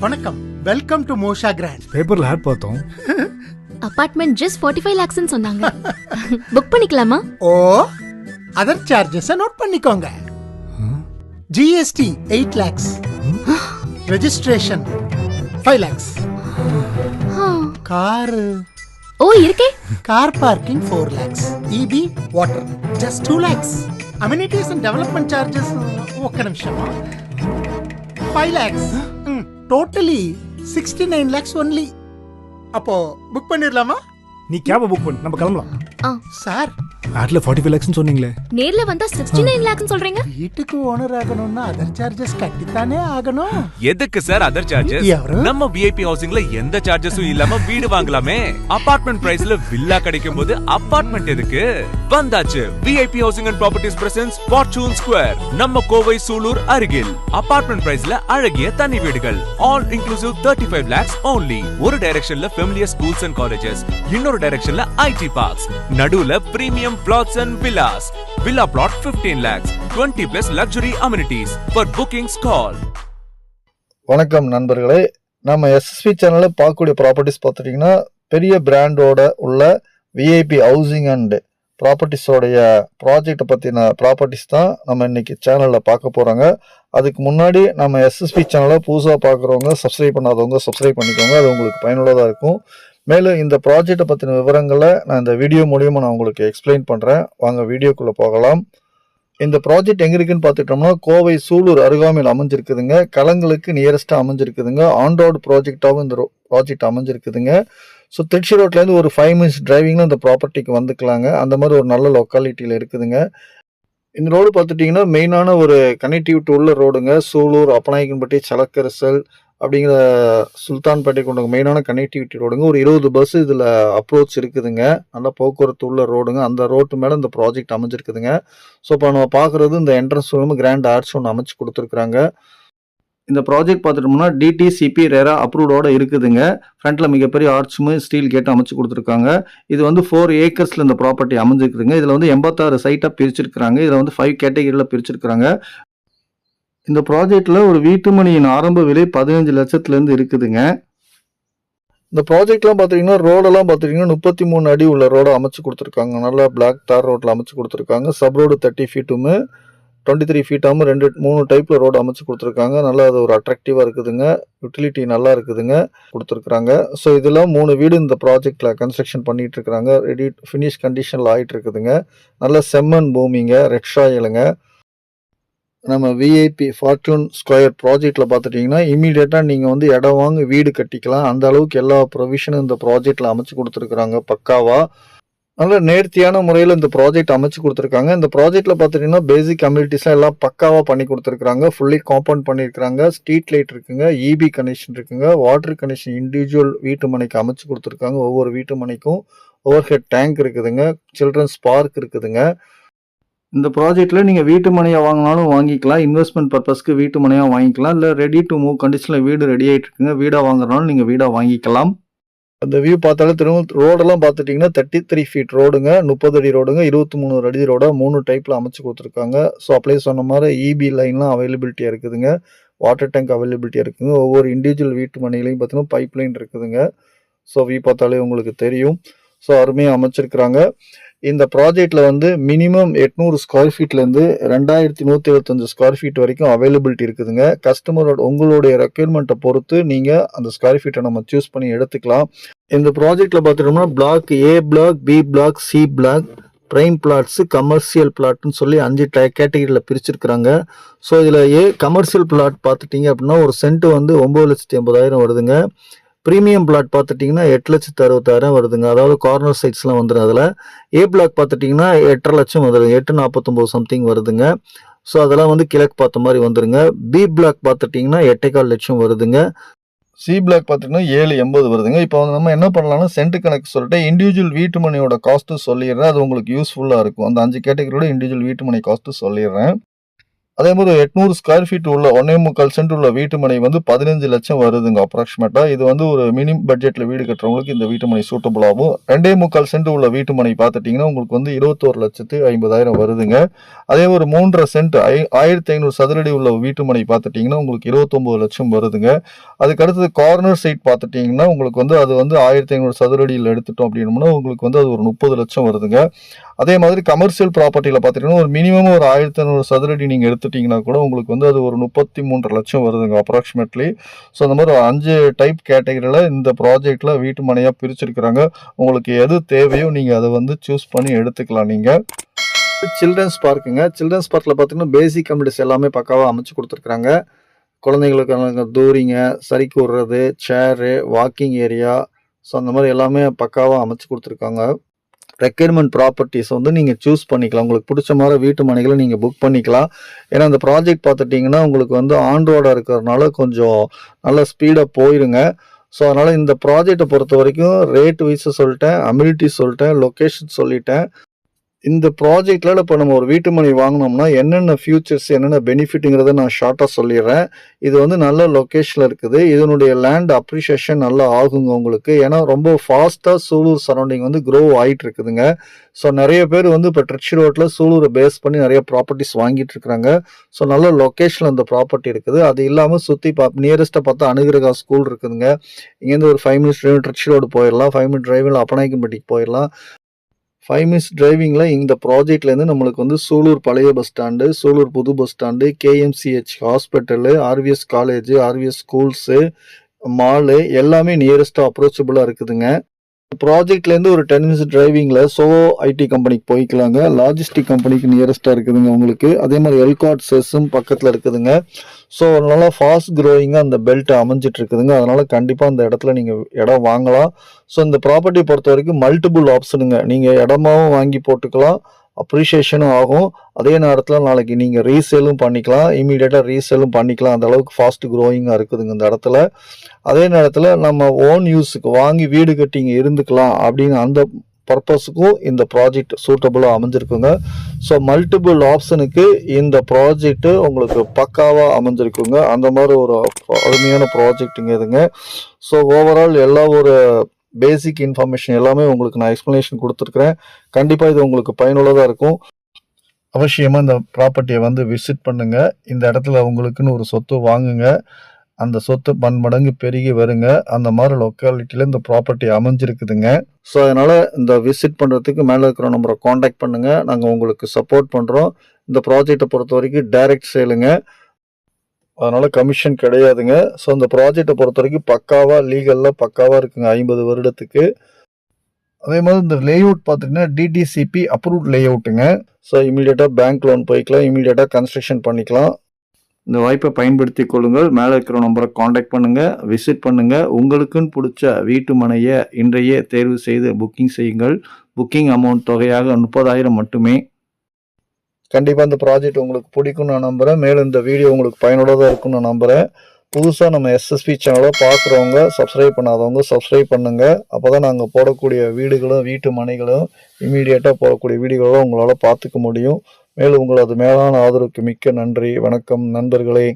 வணக்கம். Welcome to Mosha grand பேப்பர்ல ad பார்த்தோம். அபார்ட்மெண்ட் ஜஸ்ட் 45 லாக்ஸ்னு சொன்னாங்க. புக் பண்ணிக்கலாமா? ஓ அதர் சார்ஜஸ் நோட் பண்ணிக்கோங்க. GST eight lakhs registration five lakhs car ஓ இருக்கே. Car parking four lakhs EB water just two lakhs amenities and development charges ஒక్క நிமிஷம். 5 லாக்ஸ் ம். Totally sixty nine lakhs only அப்போ book பண்ணிடலாமா? நீ கேபை book பண்ணு. நம்ம கிளம்பலாம். சார் ஆட்ல ஃபார்ட்டி ஃபைவ் சொன்னீங்களே. நேர்ல வந்தா சிக்ஸ்டி நைன் லேக்ஸ் சொல்றீங்க? வீட்டுக்கு ஓனர் ஆகணும்னா அதர் சார்ஜஸ் கட்டித்தானே ஆகணும். எதுக்கு சார் அதர் சார்ஜஸ்? நம்ம விஐபி ஹவுசிங்ல எந்த சார்ஜஸும் இல்லாம வீடு வாங்கலாமே. அபார்ட்மெண்ட் பிரைஸ்ல வில்லா கிடைக்கும் போது அபார்ட்மெண்ட் எதுக்கு? வந்தாச்சு VIP housing and properties presents fortune square நம்ம கோவை சூலூர் அருகில். அபார்ட்மெண்ட் பிரைஸ்ல அழகிய தனி வீடுகள் all inclusive thirty five lakhs only ஒரு டைரக்ஷன்ல ஃபெமிலியர் ஸ்கூல்ஸ் அண்ட் காலேஜஸ் இன்னொரு டைரக்ஷன்ல ஐடி பார்க்ஸ் நடுவுல premium plots and villas. Villa plot 15 lakhs 20 plus luxury amenities. For bookings call. வணக்கம் நண்பர்களே. நம்ம எஸ்எஸ்பி சேனலில் பார்க்கக்கூடிய ப்ராப்பர்ட்டிஸ் பார்த்துட்டிங்கன்னா பெரிய பிராண்டோட உள்ள விஐபி ஹவுசிங் அண்ட் ப்ராப்பர்ட்டிஸோடைய ப்ராஜெக்டை பற்றின ப்ராப்பர்ட்டிஸ் தான் நம்ம இன்றைக்கி சேனலில் பார்க்க போகிறாங்க அதுக்கு முன்னாடி நம்ம எஸ்எஸ்பி சேனலை புதுசாக பார்க்குறவங்க சப்ஸ்கிரைப் பண்ணாதவங்க சப்ஸ்கிரைப் பண்ணிக்கோங்க. அது உங்களுக்கு பயனுள்ளதாக இருக்கும். மேலும் இந்த ப்ராஜெக்டை பற்றின விவரங்களை நான் இந்த வீடியோ மூலியமாக நான் உங்களுக்கு எக்ஸ்பிளைன் பண்ணுறேன் வாங்க வீடியோக்குள்ளே போகலாம். இந்த ப்ராஜெக்ட் எங்கே இருக்குன்னு பார்த்துட்டோம்னா கோவை சூலூர் அருகாமையில் அமைஞ்சிருக்குதுங்க. கலங்களுக்கு நியரஸ்ட்டாக அமைஞ்சிருக்குதுங்க. ஆன் ரோடு ப்ராஜெக்டாகவும் இந்த ப்ராஜெக்ட் அமைஞ்சிருக்குதுங்க. ஸோ திருச்சி ரோட்லேருந்து ஒரு ஃபைவ் மினிட்ஸ் டிரைவிங்கில் இந்த ப்ராப்பர்ட்டிக்கு வந்துக்கலாங்க. அந்த மாதிரி ஒரு நல்ல லொக்காலிட்டியில் இருக்குதுங்க. இந்த ரோடு பார்த்துட்டிங்கன்னா மெயினான ஒரு கனெக்டிவிட்டி உள்ள ரோடுங்க சூலூர் அப்பநாயக்கன்பட்டி சலக்கரிசல் அப்படிங்கிற சுல்தான்பேட்டை கொண்ட மெயினான கனெக்டிவிட்டி ரோடுங்க ஒரு இருபது பஸ் இதில் அப்ரோச் இருக்குதுங்க. நல்ல போக்குவரத்து உள்ள ரோடுங்க அந்த ரோட்டு மேலே இந்த ப்ராஜெக்ட் அமைஞ்சிருக்குதுங்க. ஸோ இப்போ நம்ம பார்க்குறது இந்த என்ட்ரன்ஸ் ரூமு கிராண்ட் ஆர்ட்ஸ் ஒன்று அமைச்சு கொடுத்துருக்குறாங்க. இந்த ப்ராஜெக்ட் பார்த்துட்டோம்னா டிடிசிபி ரேரா அப்ரூவ்டோட இருக்குதுங்க. ஃப்ரண்ட்டில் மிகப்பெரிய ஆர்ச்சுமே ஸ்டீல் கேட் அமைச்சு கொடுத்துருக்காங்க. இது வந்து ஃபோர் ஏக்கர்ஸில் இந்த ப்ராப்பர்ட்டி அமைஞ்சிருக்குதுங்க. இதில் வந்து எண்பத்தாறு சைட்டாக பிரிச்சிருக்கிறாங்க. இதில் வந்து ஃபைவ் கேட்டகரியில் பிரிச்சிருக்கிறாங்க. இந்த ப்ராஜெக்டில் ஒரு வீட்டு மணியின் ஆரம்ப விலை பதினஞ்சு லட்சத்துலேருந்து இருக்குதுங்க. இந்த ப்ராஜெக்ட்லாம் பார்த்தீங்கன்னா ரோடெல்லாம் பார்த்தீங்கன்னா முப்பத்தி மூணு அடி உள்ள ரோடை அமைச்சு கொடுத்துருக்காங்க. நல்லா பிளாக் தார் ரோட்டில் அமைச்சு கொடுத்துருக்காங்க. சப் ரோடு தேர்ட்டி ஃபீட்டுமே டுவெண்ட்டி த்ரீ ஃபீட்டாகவும் ரெண்டு மூணு டைப்பில் ரோடு அமைச்சு கொடுத்துருக்காங்க. நல்லா அது ஒரு அட்ராக்டிவாக இருக்குதுங்க. யூட்டிலிட்டி நல்லா இருக்குதுங்க. கொடுத்துருக்குறாங்க. ஸோ இதெல்லாம் மூணு வீடு இந்த ப்ராஜெக்டில் கன்ஸ்ட்ரக்ஷன் பண்ணிட்டு இருக்கிறாங்க ரெடி ஃபினிஷ் கண்டிஷனில் ஆகிட்டு இருக்குதுங்க. நல்ல செம்மண் பூமிங்க. ரெட் சாயிலுங்க நம்ம விஐபி ஃபார்ச்சூன் ஸ்கொயர் ப்ராஜெக்டில் பார்த்துட்டிங்கன்னா இமீடியட்டாக நீங்கள் வந்து இடம் வாங்கி வீடு கட்டிக்கலாம். அந்த அளவுக்கு எல்லா ப்ரொவிஷனும் இந்த ப்ராஜெக்டில் அமைச்சு கொடுத்துருக்குறாங்க. பக்காவாக நல்ல நேர்த்தியான முறையில் இந்த ப்ராஜெக்ட் அமைச்சு கொடுத்துருக்காங்க. இந்த ப்ராஜெக்ட்டில் பார்த்துட்டிங்கன்னா பேசிக் கம்யூனிட்டிஸ்லாம் எல்லாம் பக்காவாக பண்ணி கொடுத்துருக்குறாங்க. ஃபுல்லி காம்பவுண்ட் பண்ணியிருக்கிறாங்க. ஸ்ட்ரீட் லைட் இருக்குங்க. இபி கனெக்ஷன் இருக்குங்க. வாட்டர் கனெக்ஷன் இண்டிவிஜுவல் வீட்டு மனைக்கு அமைச்சு கொடுத்துருக்காங்க. ஒவ்வொரு வீட்டு மனைக்கும் ஓவர் ஹெட் டேங்க் இருக்குதுங்க. சில்ட்ரன்ஸ் பார்க் இருக்குதுங்க. இந்த ப்ராஜெக்ட்டில் நீங்கள் வீட்டு மனையாக வாங்கினாலும் வாங்கிக்கலாம். இன்வெஸ்ட்மெண்ட் பர்பஸ்க்கு வீட்டு மனையாக வாங்கிக்கலாம். இல்லை ரெடி டு மூவ் கண்டிஷனில் வீடு ரெடி ஆகிட்டு இருக்குங்க வீடாக வாங்குறனாலும் நீங்கள் வீடாக வாங்கிக்கலாம். அந்த வியூ பார்த்தாலே திரும்ப ரோடெல்லாம் பார்த்துட்டிங்கன்னா தேர்ட்டி த்ரீ ஃபீட் ரோடுங்க முப்பது அடி ரோடுங்க இருபத்தி மூணு அடி ரோடாக மூணு டைப்பில் அமைச்சு கொடுத்துருக்காங்க. ஸோ அப்ளை சொன்ன மாதிரி இபி லைன்லாம் அவைலபிலிட்டியாக இருக்குதுங்க. வாட்டர் டேங்க் அவைலபிலிட்டியாக இருக்குதுங்க. ஒவ்வொரு இண்டிவிஜுவல் வீட்டு மனையிலையும் பார்த்தீங்கன்னா பைப் லைன் இருக்குதுங்க. ஸோ வியூ பார்த்தாலே உங்களுக்கு தெரியும். ஸோ அருமையாக அமைச்சிருக்கிறாங்க. இந்த ப்ராஜெக்டில் வந்து மினிமம் எட்நூறு ஸ்கொயர் ஃபீட்லேருந்து ரெண்டாயிரத்தி நூற்றி இருபத்தஞ்சு ஸ்கொயர் ஃபீட் வரைக்கும் அவைலபிலிட்டி இருக்குதுங்க. கஸ்டமரோட உங்களுடைய ரெக்யர்மெண்ட்டை பொறுத்து நீங்கள் அந்த ஸ்கொயர் ஃபீட்டை நம்ம சூஸ் பண்ணி எடுத்துக்கலாம். இந்த ப்ராஜெக்டில் பார்த்துட்டோம்னா block A block B block C block prime plots commercial பிளாட்னு சொல்லி அஞ்சு டை கேட்டகரியில் பிரிச்சிருக்கிறாங்க. ஸோ இதில் ஏ கமர்ஷியல் பிளாட் பார்த்துட்டிங்க அப்படின்னா ஒரு சென்ட் வந்து ஒம்பது லட்சத்தி எண்பதாயிரம் வருதுங்க. ப்ரீமியம் பிளாட் பார்த்துட்டிங்கன்னா எட்டு லட்சத்து அறுபத்தாயிரம் வருதுங்க. அதாவது கார்னர் சைட்ஸ்லாம் வந்துடும் அதில். ஏ பிளாக் பார்த்துட்டிங்கன்னா எட்டரை லட்சம் வந்துடுங்க எட்டு நாற்பத்தொம்போது சம்திங் வருதுங்க. ஸோ அதெல்லாம் வந்து கிழக்கு பார்த்த மாதிரி வந்துடுங்க பி பிளாக் பார்த்துட்டிங்கன்னா எட்டேகால் லட்சம் வருதுங்க. சி பிளாக் பார்த்துட்டிங்கன்னா ஏழு எண்பது வருதுங்க. இப்போ வந்து நம்ம என்ன பண்ணலாம்னா சென்ட் கணக்கு சொல்லிட்டு இண்டிவிஜுவல் வீட்டு மனையோட காஸ்ட்டு சொல்லிடுறேன். அது உங்களுக்கு யூஸ்ஃபுல்லாக இருக்கும். அந்த அஞ்சு கேட்டகரியோட இண்டிவிஜுவல் வீட்டு மனை காஸ்ட்டு சொல்லிடுறேன். அதே மாதிரி எட்நூறு ஸ்கொயர் ஃபீட் உள்ள ஒன்னே முக்கால் சென்ட் உள்ள வீட்டு மனை வந்து பதினஞ்சு லட்சம் வருதுங்க அப்ராக்சிமேட்டா இது வந்து ஒரு மினிமம் பட்ஜெட்ல வீடு கட்டுறவங்களுக்கு இந்த வீட்டு மனை சூட்டபிள் ஆகும். ரெண்டே முக்கால் சென்ட் உள்ள வீட்டு மனை பார்த்துட்டீங்கன்னா உங்களுக்கு வந்து இருபத்தோரு லட்சத்து ஐம்பதாயிரம் வருதுங்க. அதே ஒரு மூன்றரை சென்ட் ஐ ஆயிரத்தி ஐநூறு சதுரடி உள்ள வீட்டு மனை பார்த்துட்டீங்கன்னா உங்களுக்கு இருபத்தொம்போது லட்சம் வருதுங்க. அதுக்கு அடுத்தது கார்னர் சைட் பார்த்துட்டீங்கன்னா உங்களுக்கு வந்து அது வந்து ஆயிரத்தி ஐநூறு சதுரடியில் எடுத்துட்டோம் அப்படின்னோம்னா உங்களுக்கு வந்து அது ஒரு முப்பது லட்சம் வருதுங்க. அதே மாதிரி கமர்ஷியல் ப்ராப்பர்ட்டியில் பார்த்துட்டீங்கன்னா ஒரு மினிமம் ஒரு ஆயிரத்தி ஐநூறு சதுரடி நீங்கள் எடுத்துட்டீங்கன்னா கூட உங்களுக்கு வந்து அது ஒரு முப்பத்தி மூன்று லட்சம் வருதுங்க அப்ராக்சிமேட்லி ஸோ அந்த மாதிரி ஒரு அஞ்சு டைப் கேட்டகரியில் இந்த ப்ராஜெக்டில் வீட்டு மனையாக பிரிச்சிருக்கிறாங்க. உங்களுக்கு எது தேவையோ நீங்கள் அதை வந்து சூஸ் பண்ணி எடுத்துக்கலாம் நீங்கள் சில்ட்ரன்ஸ் பார்க்குங்க சில்ட்ரன்ஸ் பார்க்கில் பார்த்தீங்கன்னா பேசிக் கம்யூனிட்டிஸ் எல்லாமே பக்காவாக அமைச்சு கொடுத்துருக்குறாங்க. குழந்தைங்களுக்கான தூரிங்க சரிக்கு கூடுறது சேரு வாக்கிங் ஏரியா ஸோ அந்த மாதிரி எல்லாமே பக்காவாக அமைச்சு கொடுத்துருக்காங்க. ரெக்யர்மெண்ட் ப்ராப்பர்ட்டிஸ் வந்து நீங்கள் சூஸ் பண்ணிக்கலாம். உங்களுக்கு பிடிச்ச மாதிரி வீட்டு மனைகளை நீங்கள் புக் பண்ணிக்கலாம். ஏன்னா அந்த ப்ராஜெக்ட் பார்த்துட்டிங்கன்னா உங்களுக்கு வந்து ஆன் ரோடாக இருக்கிறதுனால கொஞ்சம் நல்ல ஸ்பீடாக போயிருங்க. ஸோ அதனால் இந்த ப்ராஜெக்டை பொறுத்த வரைக்கும் ரேட் வைஸை சொல்லிட்டேன் அம்யூனிட்டி சொல்லிட்டேன் லொக்கேஷன் சொல்லிட்டேன். இந்த ப்ராஜெக்டில் இப்போ நம்ம ஒரு வீட்டு மனை வாங்கினோம்னா என்னென்ன ஃபியூச்சர்ஸ் என்னென்ன பெனிஃபிட்டுங்கிறத நான் ஷார்ட்டாக சொல்லிடுறேன். இது வந்து நல்ல லொக்கேஷனில் இருக்குது. இதனுடைய லேண்ட் அப்ரிஷியேஷன் நல்லா ஆகுங்க உங்களுக்கு. ஏன்னா ரொம்ப ஃபாஸ்ட்டாக சூலூர் சரௌண்டிங் வந்து க்ரோ ஆகிட்டு இருக்குதுங்க ஸோ நிறைய பேர் வந்து இப்போ ட்ரிச்சி ரோட்டில் சூலூரை பேஸ் பண்ணி நிறைய ப்ராப்பர்ட்டிஸ் வாங்கிட்டு இருக்கிறாங்க. ஸோ நல்ல லொக்கேஷனில் அந்த ப்ராப்பர்ட்டி இருக்குது. அது இல்லாமல் சுற்றி பா நியரஸ்ட்டாக பார்த்தா அனுகிரகா ஸ்கூல் இருக்குதுங்க. இங்கேருந்து ஒரு five minutes drive Trichy road போயிடலாம். ஃபைவ் மினிட் டிரைவில் அப்பநாயக்கன்பட்டிக்கு போயிடலாம். ஃபைவ் மினிட்ஸ் டிரைவிங்கில் இந்த ப்ராஜெக்ட்லேருந்து நம்மளுக்கு வந்து சூலூர் பழைய பஸ் ஸ்டாண்டு சூலூர் புது bus stand KMCH hospital RVS college RVS schools mall எல்லாமே நியரஸ்ட்டாக அப்ரோச்சபிளாக இருக்குதுங்க. ப்ராஜெக்ட்லேருந்து ஒரு டென் மினிட்ஸ் டிரைவிங்கில் சோவோ ஐடி கம்பெனிக்கு போய்க்கலாங்க. லாஜிஸ்டிக் கம்பெனிக்கு நியரஸ்ட்டாக இருக்குதுங்க உங்களுக்கு. அதே மாதிரி எல்காட் செஸ்ஸும் பக்கத்தில் இருக்குதுங்க. ஸோ நல்லா ஃபாஸ்ட் க்ரோயிங்காக அந்த பெல்ட் அமைஞ்சிட்டு இருக்குதுங்க அதனால் கண்டிப்பாக அந்த இடத்துல நீங்கள் இடம் வாங்கலாம். ஸோ இந்த ப்ராப்பர்ட்டி பொறுத்த வரைக்கும் மல்டிபிள் ஆப்ஷனுங்க நீங்கள் இடமாவும் வாங்கி போட்டுக்கலாம். அப்ரிஷியேஷனும் ஆகும். அதே நேரத்தில் நாளைக்கு நீங்கள் ரீசேலும் பண்ணிக்கலாம். இமீடியட்டாக ரீசேலும் பண்ணிக்கலாம். அந்த அளவுக்கு ஃபாஸ்ட் க்ரோயிங்காக இருக்குதுங்க இந்த இடத்துல. அதே நேரத்தில் நம்ம ஓன் யூஸுக்கு வாங்கி வீடு கட்டி இங்கே இருந்துக்கலாம் அப்படின்னு அந்த பர்பஸுக்கும் இந்த ப்ராஜெக்ட் சூட்டபுளாக அமைஞ்சிருக்குங்க. ஸோ மல்டிபிள் ஆப்ஷனுக்கு இந்த ப்ராஜெக்ட்டு உங்களுக்கு பக்காவாக அமைஞ்சிருக்குங்க. அந்த மாதிரி ஒரு அருமையான ப்ராஜெக்ட்டுங்க இதுங்க. ஸோ ஓவரால் எல்லா ஒரு பேசிக் இன்ஃபர்மேஷன் எல்லாமே உங்களுக்கு நான் எக்ஸ்ப்ளனேஷன் கொடுத்துருக்குறேன். கண்டிப்பாக இது உங்களுக்கு பயனுள்ளதாக இருக்கும். அவசியமாக இந்த ப்ராப்பர்ட்டியை வந்து விசிட் பண்ணுங்கள் இந்த இடத்துல உங்களுக்குன்னு ஒரு சொத்து வாங்குங்க. அந்த சொத்து பன்மடங்கு பெருகி வருங்க. அந்த மாதிரி லொக்காலிட்டியில் இந்த ப்ராப்பர்ட்டி அமைஞ்சிருக்குதுங்க. ஸோ அதனால் இந்த விசிட் பண்ணுறதுக்கு மேலே இருக்கிற நம்பரை காண்டாக்ட் பண்ணுங்கள் நாங்கள் உங்களுக்கு சப்போர்ட் பண்ணுறோம் இந்த ப்ராஜெக்டை பொறுத்த வரைக்கும் டைரக்ட் சேலுங்க அதனால் கமிஷன் கிடையாதுங்க. ஸோ அந்த ப்ராஜெக்டை பொறுத்த வரைக்கும் பக்காவாக லீகலில் பக்காவாக இருக்குங்க ஐம்பது வருடத்துக்கு. அதே மாதிரி இந்த லேஅவுட் பார்த்தீங்கன்னா டிடிசிபி அப்ரூவ்ட் லேஅவுட்டுங்க ஸோ இமீடியட்டாக பேங்க் லோன் போய்க்கலாம் இமீடியட்டாக கன்ஸ்ட்ரக்ஷன் பண்ணிக்கலாம். இந்த வாய்ப்பை பயன்படுத்தி கொள்ளுங்கள். மேலே இருக்கிற நம்பரை காண்டாக்ட் பண்ணுங்கள் விசிட் பண்ணுங்கள் உங்களுக்குன்னு பிடிச்ச வீட்டு மனையை இன்றையே தேர்வு செய்து புக்கிங் செய்யுங்கள். புக்கிங் அமௌண்ட் தொகையாக முப்பதாயிரம் மட்டுமே. கண்டிப்பாக இந்த ப்ராஜெக்ட் உங்களுக்கு பிடிக்கும்னு நான் நம்புகிறேன் மேலும் இந்த வீடியோ உங்களுக்கு பயனுள்ளதாக இருக்கும்னு நான் நம்புகிறேன் புதுசாக நம்ம எஸ்எஸ்பி சேனலை பார்க்குறவங்க சப்ஸ்கிரைப் பண்ணாதவங்க சப்ஸ்கிரைப் பண்ணுங்கள் அப்போ தான் நாங்கள் போடக்கூடிய வீடுகளும் வீட்டு மனைகளும் இமீடியட்டாக போடக்கூடிய வீடுகளும் உங்களால் பார்த்துக்க முடியும். மேலும் உங்களது மேலான ஆதரவுக்கு மிக்க நன்றி. வணக்கம் நண்பர்களே.